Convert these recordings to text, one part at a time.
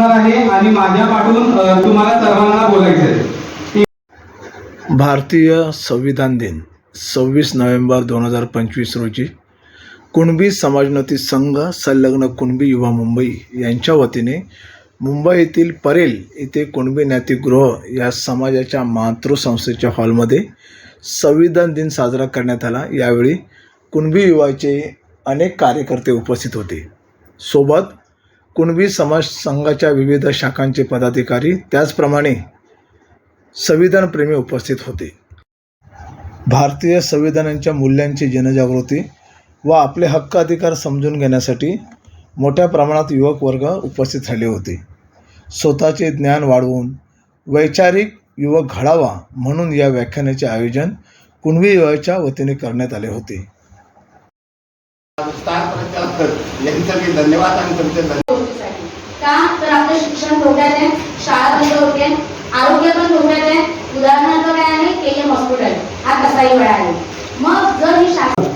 असणार आहे आणि माझ्या पाठून तुम्हाला सर्वांना बोलायचं आहे. भारतीय संविधान दिन सव्वीस नोव्हेंबर दोन हजार पंचवीस रोजी. कुणबी समाजोन्नती संघ संलग्न कुणबी युवा मुंबई यांच्या वतीने मुंबई येथील परेल येथे कुणबी ज्ञातिगृह या समाजाच्या मातृसंस्थेच्या हॉलमध्ये संविधान दिन साजरा करण्यात आला. यावेळी कुणबी युवाचे अनेक कार्यकर्ते उपस्थित होते. सोबत कुणबी समाज संघाच्या विविध शाखांचे पदाधिकारी त्याचप्रमाणे संविधानप्रेमी उपस्थित होते. भारतीय संविधानांच्या मूल्यांची जनजागृती व आपले हक्क अधिकार समजून घेण्यासाठी मोठ्या प्रमाणात युवक वर्ग उपस्थित झाले होते. स्वतःचे ज्ञान वाढवून वैचारिक युवक घडावा म्हणून या व्याख्यानाचे आयोजन कुणबी युवाच्या वतीने करण्यात आले होते. धन्यवाद आणि तुमचे का तर आपलं शिक्षण धोक्यात आहे शाळा बंद होते आरोग्य पण धोक्यात आहे उदाहरणार्थ काय आहे हॉस्पिटल हा कसाही वेळा आहे मग जर ही शाळा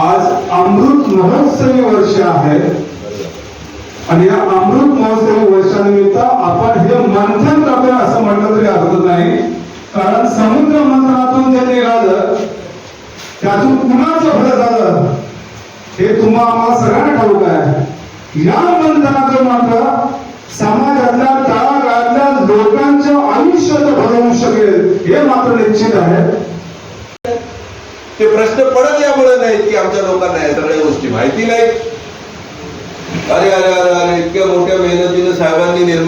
आज अमृत महोत्सवी वर्ष आहे. आणि या अमृत महोत्सवी वर्षानिमित्त आपण हे मंथन करतोय असं म्हटलं तरी हरकत नाही. कारण समुद्र मंथनातून जे निघालं त्यातून कुणाचं फळ झालं. हे तुम्हा आम्हाला सगळ्यांना ठाऊक आहे. या बंधनाचं मात्र समाजातल्या तळागाळातल्या लोकांचं आयुष्य भरवू शकेल हे मात्र निश्चित आहे. ते प्रश्न पडत यामुळे नाहीत की आमच्या लोकांना या सगळ्या गोष्टी माहिती नाहीत. अरे अरे अरे अरे इतक्या मोठ्या मेहनतीनं साहेबांनी निर्माण